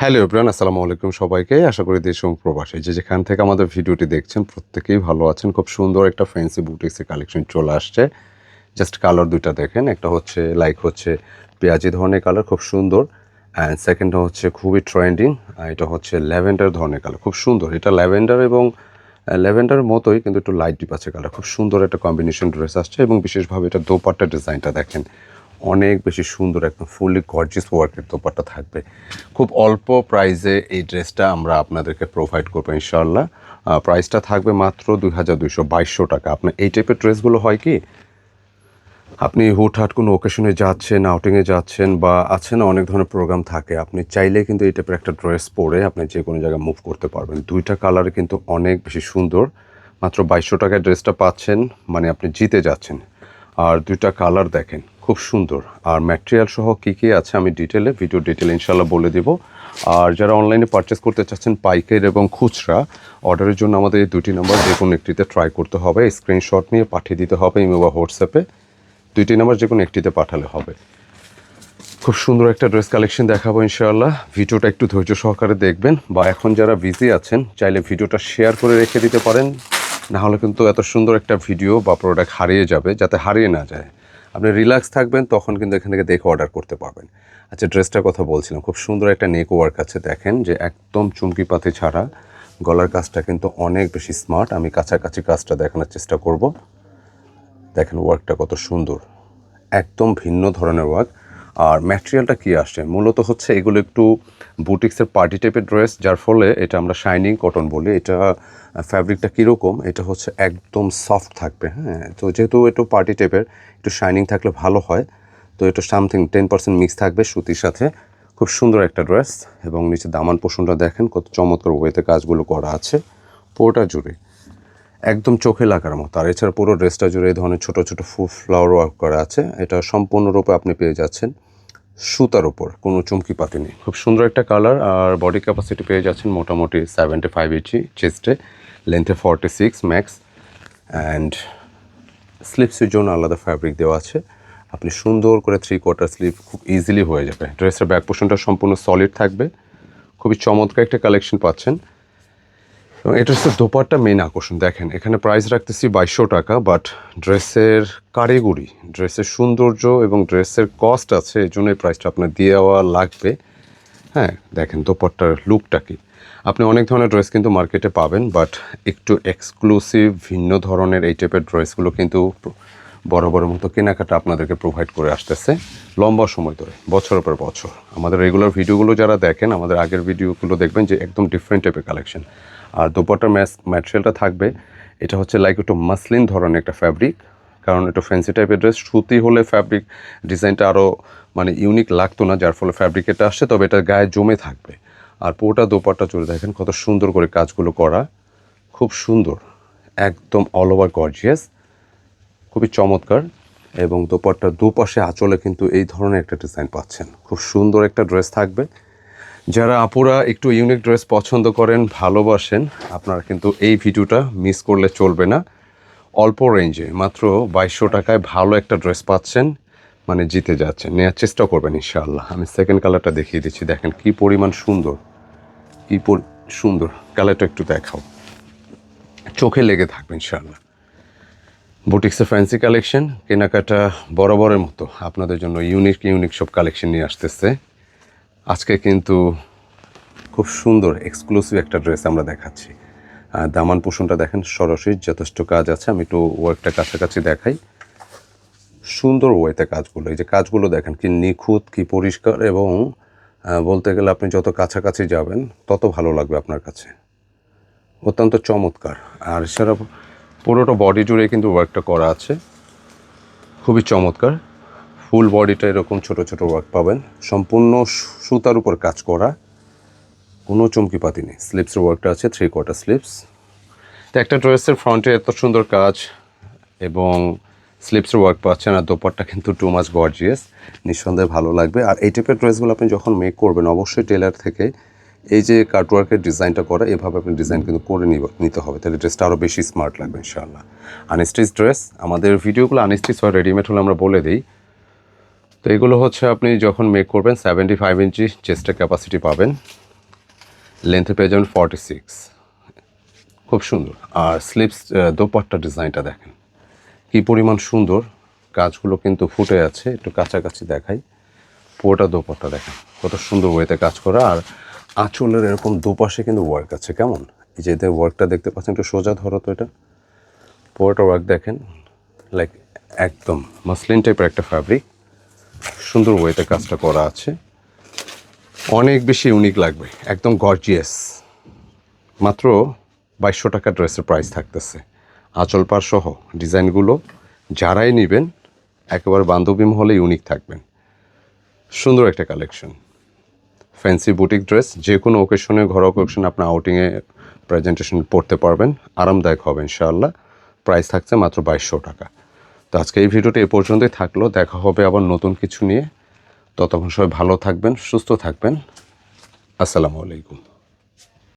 Hello everyone, আসসালামু আলাইকুম সবাইকে। আশা করি দেশ এবং প্রবাসী যে যেখান থেকে আমাদের ভিডিওটি দেখছেন প্রত্যেকেই ভালো আছেন। খুব সুন্দর একটা ফ্যান্সি বুটিক্সের কালেকশন চলে আসছে। জাস্ট কালার দুইটা দেখেন, একটা হচ্ছে লাইক হচ্ছে পেঁয়াজি ধরনের কালার খুব সুন্দর। অ্যান্ড সেকেন্ডটা হচ্ছে খুবই ট্রেন্ডিং এটা হচ্ছে ল্যাভেন্ডার ধরনের কালার খুব সুন্দর। এটা ল্যাভেন্ডার এবং ল্যাভেন্ডার মতোই, কিন্তু একটু লাইট ডিপ আছে কালার খুব সুন্দর একটা কম্বিনেশন ড্রেস আসছে। এবং বিশেষভাবে এটা দোপাট্টা ডিজাইনটা দেখেন। অনেক বেশি সুন্দর, একদম ফুললি গর্জিয়াস ওয়ার্কের দোপাট্টা থাকবে। খুব অল্প প্রাইসে এই ড্রেসটা আমরা আপনাদেরকে প্রোভাইড করব ইনশাল্লাহ প্রাইসটা থাকবে মাত্র দুই হাজার দুইশো বাইশশো টাকা। আপনার এই টাইপের ড্রেসগুলো হয় কি? আপনি হুটহাট কোনো ওকেশনে যাচ্ছেন আউটিংয়ে যাচ্ছেন বা আছেন অনেক ধরনের প্রোগ্রাম থাকে, আপনি চাইলে কিন্তু এই টাইপের একটা ড্রেস পরে আপনি যে কোনো জায়গায় মুভ করতে পারবেন। দুইটা কালার কিন্তু অনেক বেশি সুন্দর। মাত্র বাইশশো টাকায় ড্রেসটা পাচ্ছেন মানে আপনি জিতে যাচ্ছেন। আর দুইটা কালার দেখেন। খুব সুন্দর। আর ম্যাটেরিয়াল সহ কী কী আছে আমি ডিটেলে ভিডিও ডিটেলে ইনশাল্লাহ বলে দিব। আর যারা অনলাইনে পারচেস করতে চাচ্ছেন পাইকারি এবং খুচরা অর্ডারের জন্য আমাদের এই দুটি নাম্বার যে কোনো একটিতে ট্রাই করতে হবে। স্ক্রিনশট নিয়ে পাঠিয়ে দিতে হবে ইমো বা হোয়াটসঅ্যাপে দুইটি নাম্বার যে কোনো একটিতে পাঠালে হবে। খুব সুন্দর একটা ড্রেস কালেকশন দেখাবো ইনশাআল্লাহ। ভিডিওটা একটু ধৈর্য সহকারে দেখবেন বা এখন যারা বিজি আছেন, চাইলে ভিডিওটা শেয়ার করে রেখে দিতে পারেন। না হলে কিন্তু এত সুন্দর একটা ভিডিও বা প্রোডাক্ট হারিয়ে যাবে, যাতে হারিয়ে না যায়। আপনি রিল্যাক্স থাকবেন, তখন কিন্তু এখান থেকে দেখে অর্ডার করতে পারবেন। আচ্ছা ড্রেসটার কথা বলছিলাম, খুব সুন্দর একটা নেক ওয়ার্ক আছে, দেখেন যে একদম চুমকি পাতি ছাড়া। গলার কাজটা কিন্তু অনেক বেশি স্মার্ট আমি কাছাকাছি কাজটা দেখানোর চেষ্টা করব। দেখেন ওয়ার্কটা কত সুন্দর, একদম ভিন্ন ধরনের ওয়ার্ক আর ম্যাটেরিয়ালটা কি আসছে? মূলত হচ্ছে এগুলো একটু বুটিক্সের পার্টি টাইপের ড্রেস যার ফলে এটা আমরা শাইনিং কটন বলি। এটা ফ্যাব্রিকটা কীরকম? এটা হচ্ছে একদম সফট থাকবে হ্যাঁ? তো যেহেতু একটু পার্টি টাইপের একটু শাইনিং থাকলে ভালো হয়। তো এটা সামথিং টেন পার্সেন্ট মিক্স থাকবে সুতির সাথে। খুব সুন্দর একটা ড্রেস এবং নিচে দামান পোষণটা দেখেন কত চমৎকার ওয়েতে কাজগুলো করা আছে। পুরোটা জুড়ে। একদম চোখে লাগার মতো। আর এছাড়া পুরো ড্রেসটা জুড়ে এই ধরনের ছোটো ছোটো ফুল ফ্লাওয়ার ওয়ার্ক করা আছে। এটা সম্পূর্ণরূপে আপনি পেয়ে যাচ্ছেন সুতার উপর, কোনো চুমকি পাতি নেই। খুব সুন্দর একটা কালার আর বডি ক্যাপাসিটি পেয়ে যাচ্ছেন মোটামুটি সেভেন্টি ফাইভ ইঞ্চি চেস্টে লেন্থে ফর্টি সিক্স ম্যাক্স অ্যান্ড স্লিপসের জন্য আলাদা ফ্যাব্রিক দেওয়া আছে। আপনি সুন্দর করে থ্রি কোয়ার্টার স্লিপ খুব ইজিলি হয়ে যাবে। ড্রেসের ব্যাক পোর্শনটা সম্পূর্ণ সলিড থাকবে। খুবই চমৎকার একটা কালেকশন পাচ্ছেন। এবং এটা হচ্ছে দোপারটা মেন আকর্ষণ। দেখেন, এখানে প্রাইস রাখতেছি বাইশশো টাকা বাট ড্রেসের কারিগরি ড্রেসের সৌন্দর্য এবং ড্রেসের কস্ট আছে এই জন্য এই প্রাইসটা আপনার দেওয়া লাগবে। হ্যাঁ দেখেন দোপারটার লুকটা কি। আপনি অনেক ধরনের ড্রেস কিন্তু মার্কেটে পাবেন বাট একটু এক্সক্লুসিভ ভিন্ন ধরনের এই টাইপের ড্রেসগুলো কিন্তু বড় বড় মতো কেনাকাটা আপনাদেরকে প্রোভাইড করে আসতেছে লম্বা সময় ধরে, বছরের পর বছর। আমাদের রেগুলার ভিডিওগুলো যারা দেখেন, আমাদের আগের ভিডিওগুলো দেখবেন যে একদম ডিফারেন্ট টাইপের কালেকশন আর দোপাটার ম্যাস ম্যাটেরিয়ালটা থাকবে। এটা হচ্ছে লাইক একটু মাসলিন ধরনের একটা ফ্যাব্রিক কারণ একটু ফ্যান্সি টাইপের ড্রেস সুতি হলে ফ্যাব্রিক ডিজাইনটা আরও মানে ইউনিক লাগতো না, যার ফলে ফ্যাব্রিক এটা আসছে, তবে এটা গায়ে জমে থাকবে। আর পুরোটা দোপাট্টা চলে, দেখেন কত সুন্দর করে কাজগুলো করা। খুব সুন্দর, একদম অল ওভার গর্জিয়াস খুবই চমৎকার। এবং দোপাট্টার দুপাশে আঁচলে কিন্তু এই ধরনের একটা ডিজাইন পাচ্ছেন। খুব সুন্দর একটা ড্রেস থাকবে। যারা আপুরা একটু ইউনিক ড্রেস পছন্দ করেন, ভালোবাসেন, আপনারা কিন্তু এই ভিডিওটা মিস করলে চলবে না। অল্প রেঞ্জে মাত্র বাইশশো টাকায় ভালো একটা ড্রেস পাচ্ছেন মানে জিতে যাচ্ছেন। নেওয়ার চেষ্টা করবেন ইনশাআল্লাহ। আমি সেকেন্ড কালারটা দেখিয়ে দিচ্ছি, দেখেন কি পরিমাণ সুন্দর, কি সুন্দর। কালারটা একটু দেখাও। চোখে লেগে থাকবে ইনশাআল্লাহ। বুটিক্সের ফ্যান্সি কালেকশন কেনাকাটা বরাবরের মতো। আপনাদের জন্য ইউনিক ইউনিক সব কালেকশন নিয়ে আসতেছে। আজকে কিন্তু খুব সুন্দর এক্সক্লুসিভ একটা ড্রেস আমরা দেখাচ্ছি। দামান পোষণটা দেখেন, সরাসরি যথেষ্ট কাজ আছে। আমি একটু ওয়ার্কটা কাছাকাছি দেখাই। সুন্দর ওয়েতে কাজগুলো। এই যে কাজগুলো দেখেন, কি নিখুঁত, কি পরিষ্কার এবং বলতে গেলে আপনি যত কাছাকাছি যাবেন, তত ভালো লাগবে আপনার কাছে। অত্যন্ত চমৎকার। আর এছাড়া পুরোটা বডি জুড়ে কিন্তু ওয়ার্কটা করা আছে। খুবই চমৎকার। ফুল বডিটা এরকম ছোট ছোট ওয়ার্ক পাবেন। সম্পূর্ণ সুতার উপর কাজ করা। কোনো চমকিপাতি নেই। স্লিপসের ওয়ার্কটা আছে থ্রি কোয়ার্টার স্লিপস তো একটা ড্রেসের ফ্রন্টে এত সুন্দর কাজ এবং স্লিপসের ওয়ার্ক পাচ্ছেন আর দোপারটা কিন্তু টু মাছ গর্জিয়াস নিঃসন্দেহে ভালো লাগবে। আর এই টাইপের ড্রেসগুলো আপনি যখন মেক করবেন, অবশ্যই টেলার থেকে এই যে কাটওয়ার্কের ডিজাইনটা করা, এভাবে আপনি ডিজাইন কিন্তু করে নিতে হবে। তাহলে ড্রেসটা আরও বেশি স্মার্ট লাগবে ইনশাআল্লাহ। আনস্টিচ ড্রেস আমাদের ভিডিওগুলো আনস্টিচ হয় রেডিমেড হলে আমরা বলে দিই। তো এগুলো হচ্ছে আপনি যখন মেক করবেন সেভেন্টি ফাইভ ইঞ্চি চেস্টের ক্যাপাসিটি পাবেন। লেন্থে পেয়ে যাবেন ফর্টি সিক্স খুব সুন্দর। আর স্লিপস দোপাট্টা ডিজাইনটা দেখেন। কি পরিমাণ সুন্দর। কাজগুলো কিন্তু ফুটে আছে। একটু কাছাকাছি দেখাই। পুরোটা দোপাট্টা দেখেন। কত সুন্দর ওয়েতে কাজ করা। আর আঁচলের এরকম দুপাশে কিন্তু ওয়ার্ক আছে। কেমন? এই যে ওয়ার্কটা দেখতে পাচ্ছেন, একটু সোজা ধরো তো এটা। পুরোটা ওয়ার্ক দেখেন। লাইক একদম মাসলিন টাইপের একটা ফ্যাব্রিক সুন্দর ওয়েতে কাজটা করা আছে। অনেক বেশি ইউনিক লাগবে, একদম গর্জিয়াস মাত্র বাইশশো টাকা ড্রেসের প্রাইস থাকতেছে। আঁচল পার সহ ডিজাইনগুলো যারাই নেবেন, একেবারে বান্ধবী মহলে ইউনিক থাকবেন। সুন্দর একটা কালেকশন ফ্যান্সি বুটিক ড্রেস যে কোনো ওকেশনে ঘরোয়া ওকেশন আপনার আউটিংয়ে প্রেজেন্টেশন পড়তে পারবেন। আরামদায়ক হবে ইনশাআল্লাহ। প্রাইস থাকছে মাত্র বাইশশো টাকা। তো আজকে এই ভিডিওটি এ পর্যন্তই থাকল। দেখা হবে আবার নতুন কিছু নিয়ে। ততক্ষণ সবাই ভালো থাকবেন, সুস্থ থাকবেন। আসসালামু আলাইকুম।